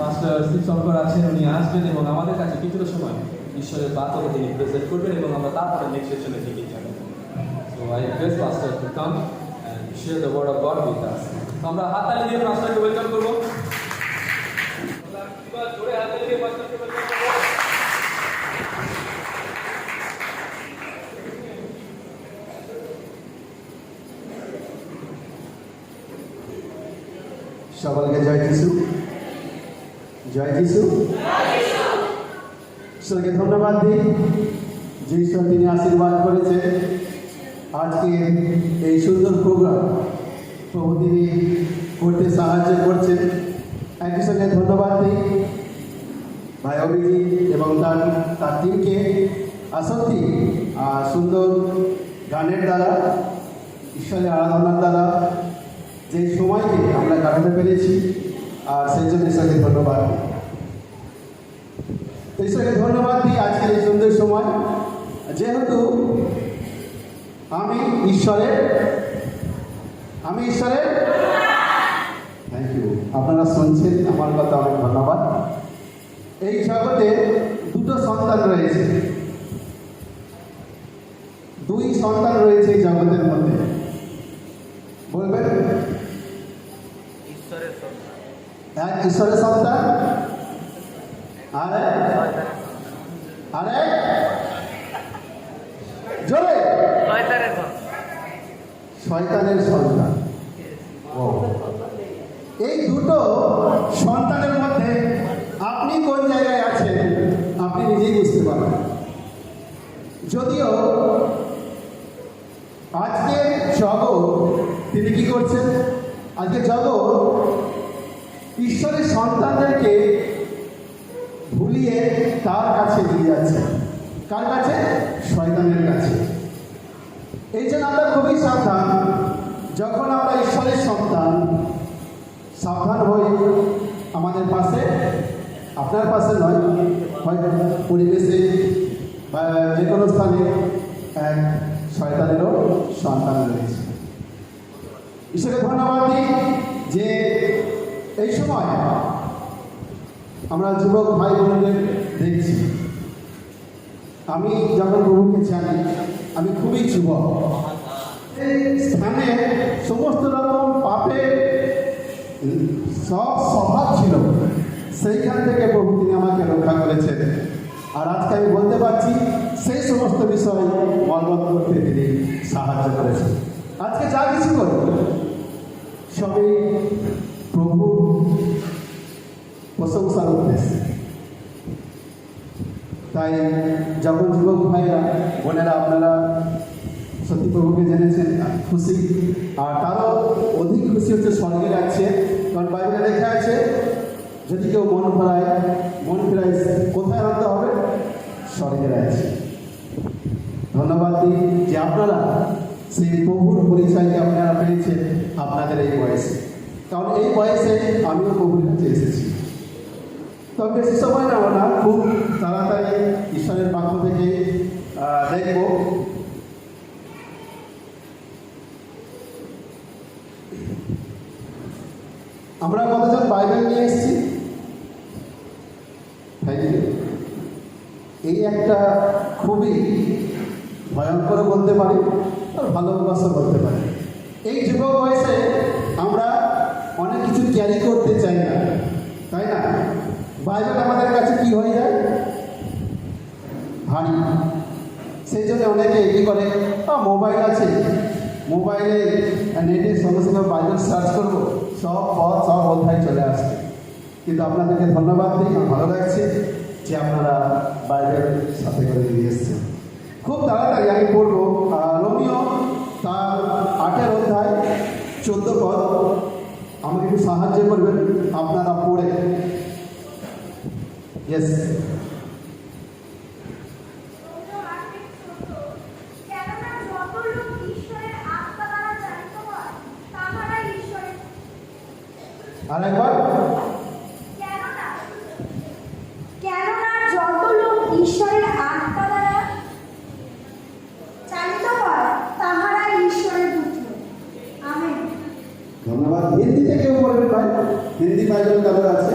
Master Shiva Shankar আছেন, উনি আসবেন এবং আমাদের কাছে কিছুটা সময় ঈশ্বরের বাক্যকে তিনি প্রেজেন্ট করবেন এবং আমরা তারপরে নেক্সট সেশনে দিকে যাব so I request master to come share the word of God with us আমরা হাততালি দিয়ে দিয়ে মাস্টারকে ওয়েলকাম করব। সকলকে জয় যিশু। জয় যিশু। ঈশ্বরকে ধন্যবাদ দিই। যে ঈশ্বর তিনি আশীর্বাদ করেছে। আজকে এই সুন্দর প্রোগ্রাম প্রভু তিনি করতে সাহায্য করছেন একই সঙ্গে ধন্যবাদ দিই। ভাই অভিজিৎ এবং তার তার টিমকে আসক্তি সুন্দর গানের দ্বারা, ঈশ্বরের আরাধনার দ্বারা যে সময়কে আমরা কাটাতে পেরেছি, আর সেই জন্য ঈশ্বরকে ধন্যবাদ ঈশ্বরকে ধন্যবাদ দিই আজকের এই সুন্দর সময়। যেহেতু আমি ঈশ্বরের আমি ঈশ্বরের? থ্যাংক ইউ আপনারা শুনছেন আমার কথা অনেক ধন্যবাদ। এই জগতে দুটো সন্তান রয়েছে। দুই সন্তান রয়েছে এই জগতের মধ্যে। বলবেন? ঈশ্বরের সন্তান। এক ঈশ্বরের সন্তান। আরে আরে। জোরে। শয়তানের সন্তান এই দুটো সন্তানের মধ্যে আপনি কোন জায়গায় আছেন আপনি নিজেই বুঝতে পারবেন। যদিও আজকে জগৎ তিনি কি করছেন? আজকে জগৎ ঈশ্বরের সন্তানদেরকে ভুলিয়ে তার কাছে নিয়ে যাচ্ছে। কার কাছে? শয়তানের কাছে। এই জন্য আমরা খুবই সাবধান। যখন আমরা ঈশ্বরের সন্তান, সাবধান হই আমাদের পাশে, আপনার পাশে নয়, হয় পরিবেশে বা যে কোনো স্থানে এক শয়তানেরও সন্তান রয়েছে। ঈশ্বরের ধন্যবাদ দিই যে এই সময় আমরা যুবক ভাই বোনদের দেখছি। আমি যখন প্রভুকে জানি, আমি খুবই যুবক। এই স্থানে সমস্ত রকম পাপের সব স্বভাব ছিল। সেইখান থেকে প্রভু তিনি আমাকে রক্ষা করেছেন। আর আজকে আমি বলতে পারছি, সেই সমস্ত বিষয় বলবৎ করতে তিনি সাহায্য করেছেন। আজকে যা কিছু করি সবই প্রভু প্রশংসার উদ্দেশ্যে তাই যখন যুবক ভাইরা, বোনেরা, আপনারা সত্যি প্রভুকে জেনেছেন খুশি, আর তারও অধিক খুশি হচ্ছে স্বর্গে রাখছে কারণ বাইবেলে লেখা আছে, যদি কেউ মন ফেরায় মন ফেরায়, কোথায় আনতে হবে? স্বর্গে রাখছে ধন্যবাদ দিই যে আপনারা সেই প্রভুর পরিচয়কে আপনারা পেয়েছেন আপনাদের এই বয়সে। কারণ এই বয়সে আমিও প্রভুর কাছে এসেছি। তবে বেশি সময় নেব না, খুব তাড়াতাড়ি ঈশ্বরের পক্ষ থেকে দেখব। আমরা কতজন বাইবেল নিয়ে এসেছি? এই একটা খুবই ভয়ঙ্কর বলতে পারি, আর ভালোবাসা বলতে পারি। এই যুবক বয়সে আমরা অনেক কিছু ক্যারি করতে চাই না। বাইবেল আমাদের কাছে কি হয়ে যায়? ভারী সেই জন্য অনেকে কী করে? "আ, মোবাইল আছে। মোবাইলে নেটে সঙ্গে সঙ্গে বাইবেল সার্চ করব। সব পথ সব অধ্যায় চলে আসবে কিন্তু আপনাদেরকে ধন্যবাদ দিই ভালো লাগছে যে আপনারা বাইবেল সাথে করে নিয়ে এসছেন। খুব তাড়াতাড়ি আমি পড়ব। রোমিও তার আটের অধ্যায় চোদ্দ পদ। আমাকে একটু সাহায্য করবেন আপনারা পড়ে। ইয়েস ঈশ্বরের আত্মা দ্বারা চালিত হয়, তাহারাই ঈশ্বরের পুত্র আমেন ধন্যবাদ। হিন্দিতে কেউ বলবেন ভাই হিন্দি বাইবেল কারোর আছে?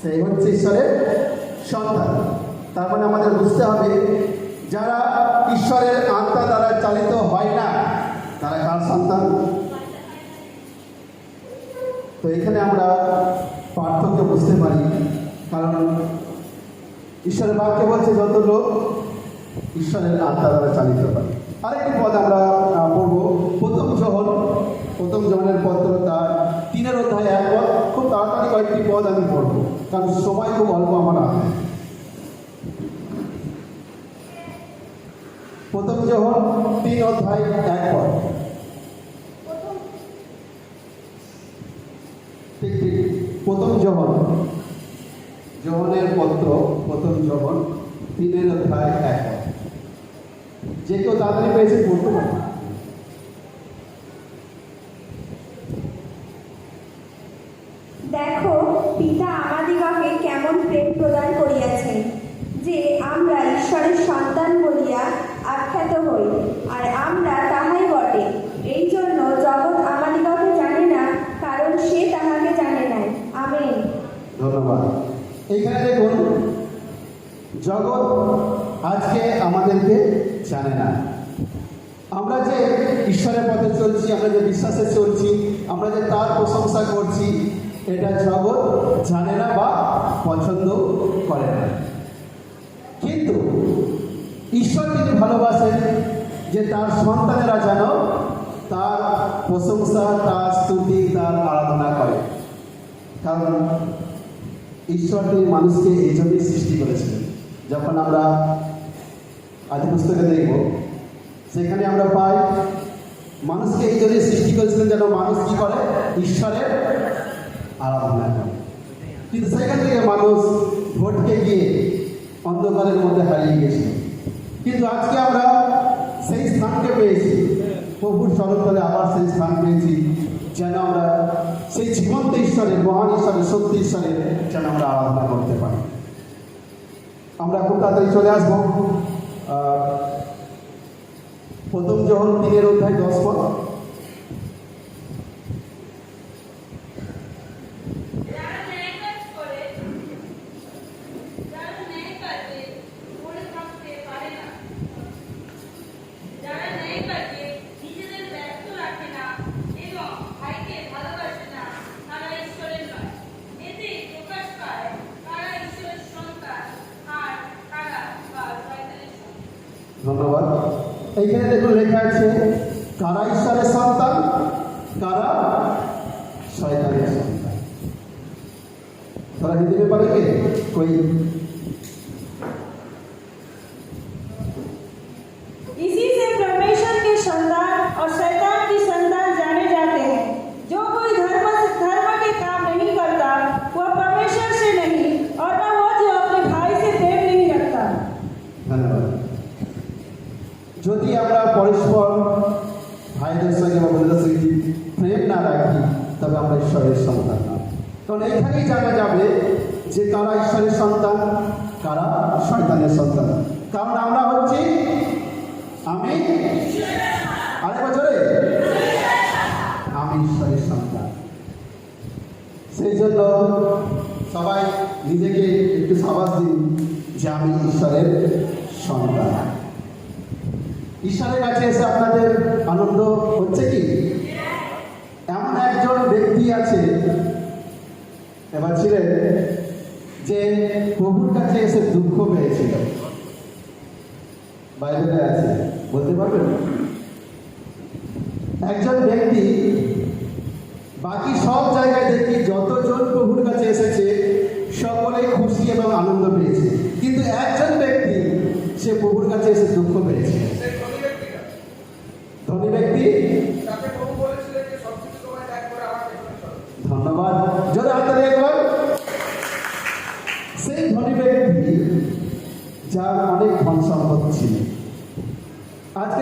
সেই হচ্ছে ঈশ্বরের সন্তান। তার মানে আমাদের বুঝতে হবে, যারা ঈশ্বরের আত্মা দ্বারা চালিত হয় না, তারা কার সন্তান? তো এখানে আমরা পার্থক্য বুঝতে পারি, কারণ ঈশ্বরের বাক্য বলছে যত লোক ঈশ্বরের আত্মা দ্বারা চালিত হয়। আরেকটি পদ আমরা পড়ব, প্রথম জহন প্রথম জহনের পত্র তার তিনের অধ্যায় এক পদ। খুব তাড়াতাড়ি কয়েকটি পদ আমি পড়ব। কারণ সময় খুব অল্প আমার আছে প্রথম জহন তিন অধ্যায় এক ঠিক প্রথম জহন জহনের পত্র, প্রথম জহন তিনের অধ্যায় এক যে কেউ তাড়াতাড়ি পেয়েছে, পড়তে পারে। দেখো পিতা আমাদিগকে কেমন প্রেম প্রদান করিয়াছেন যে আমরা ঈশ্বরের সন্তান বলিয়া আখ্যাত হই, আর আমরা তাহাই বটে। এই জন্য জগৎ আমাদিগকে জানে না, কারণ সে তাহাকে জানে নাই। আমেন। ধন্যবাদ। এইখানে দেখুন, জগৎ আজকে আমাদেরকে জানে না। আমরা যে ঈশ্বরের পথে চলছি, আমরা যে বিশ্বাসে চলছি, আমরা যে তার প্রশংসা করছি এটা জগৎ জানে না বা পছন্দ করে না। কিন্তু ঈশ্বর তিনি ভালোবাসেন যে তার সন্তানেরা যেন তার প্রশংসা, তার স্তুতি, তার আরাধনা করে। কারণ ঈশ্বর তিনি মানুষকে এই জন্যই সৃষ্টি করেছিলেন যখন আমরা আদি পুস্তকে দেখব, সেখানে আমরা পাই, মানুষকে এই জন্যই সৃষ্টি করেছিলেন যেন মানুষ কি করে? ঈশ্বরের আরাধনা কিন্তু সেখান থেকে মানুষ ভোটকে গিয়ে অন্ধকারের মধ্যে হারিয়ে গেছিল কিন্তু আজকে আমরা সেই স্থানকে পেয়েছি। প্রভুর চরণতলে আবার সেই স্থান পেয়েছি, যেন আমরা সেই জীবন্ত ঈশ্বরের মহান ঈশ্বরের সত্যি ঈশ্বরের যেন আমরা আরাধনা করতে পারি। আমরা খুব তাড়াতাড়ি চলে আসব। প্রথম যখন তিনের অধ্যায় দশ পদ যারা ন্যায় কাজ করে যারা ন্যায় কাজে পড়ে থাকতে পারে না যারা ন্যায় কাজে নিজেদের ব্যস্ত রাখে না এবং ভাইকে ভালোবাসে না তারা ঈশ্বরের নয় এতে প্রকাশ পায় কারা ঈশ্বরের সন্তান আর কারা বা শয়তানের সন্তান ধন্যবাদ। এইখানে দেখুন লেখা আছে, কারা ঈশ্বরের সন্তান, কারা শয়তানের সন্তান? তারা হিন্দিতে পারে কে? কই? এখানেই জানা যাবে যে তারা ঈশ্বরের সন্তান, তারা শয়তানের সন্তান। কারণ আমরা হচ্ছি, আমি, আরেক বছরে, আমি ঈশ্বরের সন্তান। সেই জন্য সবাই নিজেকে একটু সাবাস দিন যে আমি ঈশ্বরের সন্তান। ঈশ্বরের কাছে এসে আপনাদের আনন্দ হচ্ছে কি? এমন একজন ব্যক্তি আছে এবার ছিলেন যে প্রভুর কাছে এসে দুঃখ পেয়েছিল। বাইবেলে আছে, বলতে পারবেন? একজন ব্যক্তি বাকি সব জায়গায় দেখি যতজন প্রভুর কাছে এসেছে সকলে খুশি এবং আনন্দ পেয়েছে কিন্তু একজন ব্যক্তি সে প্রভুর কাছে এসে দুঃখ পেয়েছে ধনী ব্যক্তি ধন্যবাদ যদি হাতে একবার সেই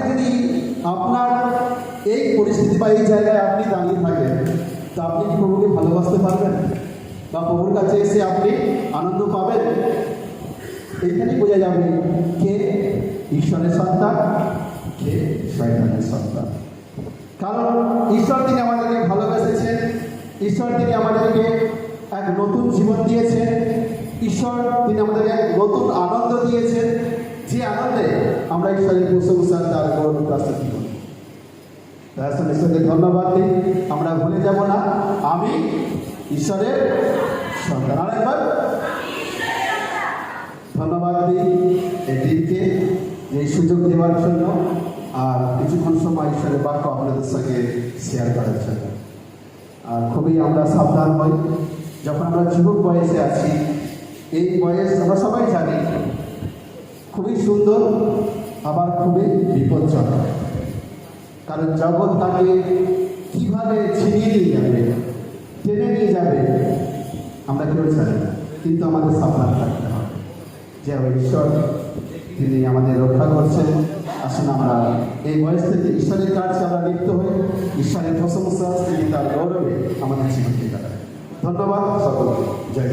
যদি আপনার এই পরিস্থিতি বা এই জায়গায় আপনি দাঁড়িয়ে থাকেন, তা আপনি কি প্রভুকে ভালোবাসতে পারবেন? বা প্রভুর কাছে এসে আপনি আনন্দ পাবেন? এইখানে বোঝা যাবে কে ঈশ্বরের সন্তান, কে শয়তানের সন্তান। কারণ ঈশ্বর তিনি আমাদেরকে ভালোবেসেছেন, ঈশ্বর তিনি আমাদেরকে এক নতুন জীবন দিয়েছেন, ঈশ্বর তিনি আমাদেরকে এক নতুন আনন্দ দিয়েছেন যে আনন্দে আমরা ঈশ্বরের প্রশংসা তার গৌরব প্রস্তুতি করি? তার ঈশ্বরকে ধন্যবাদ দিই। আমরা ভুলে যাব না। আমি ঈশ্বরের সন্তান। আরেকবার ধন্যবাদ দিই এই দিনকে, এই সুযোগ দেওয়ার জন্য আর কিছুক্ষণ সময় ঈশ্বরের বাক্য আপনাদের সঙ্গে শেয়ার করার জন্য। আর খুবই আমরা সাবধান হই। যখন আমরা যুবক বয়সে আছি, এই বয়স আমরা সবাই জানি খুবই সুন্দর, আবার খুবই বিপজ্জনক। কারণ জগৎ তাকে কীভাবে ছিনিয়ে নিয়ে যাবে, টেনে নিয়ে যাবে, আমরা কেউ জানি কিন্তু আমাদের সাবধান থাকতে হবে যে ঈশ্বর, তিনি আমাদের রক্ষা করছেন। আসুন আমরা এই বয়স থেকে ঈশ্বরের কাজকে আমরা লিপ্ত হই। ঈশ্বরের প্রশংসা, তিনি তার গৌরবে আমাদের জীবনকে কাটায় ধন্যবাদ সকলকে। জয়